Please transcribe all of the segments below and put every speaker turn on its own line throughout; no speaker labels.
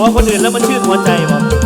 หัวคนอื่นแล้วมันชื่นหัวใจ
วะ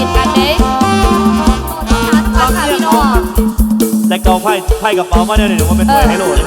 ิดกันเด้ต้องครั้ค่ะพี่น้แต่เกาไพ่
ไพ่กั
บป๋อมาเนี่ยเดี๋ยวมัเป็นไพ่ไฮโลเลย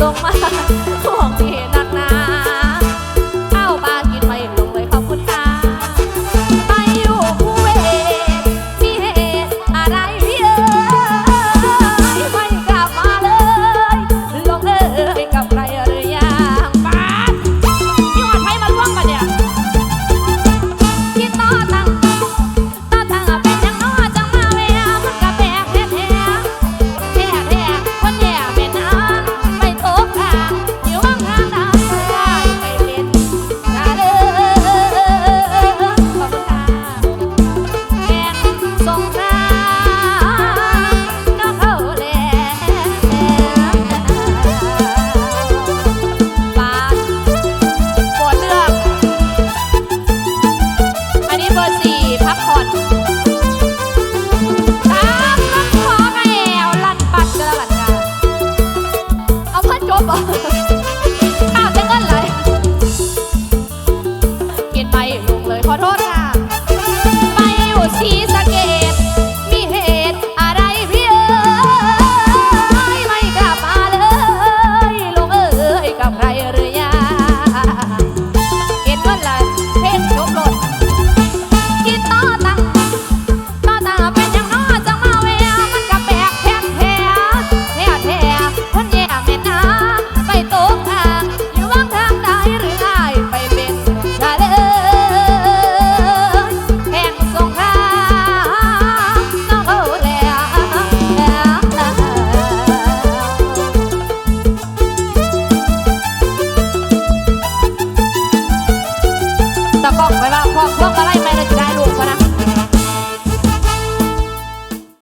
ยัง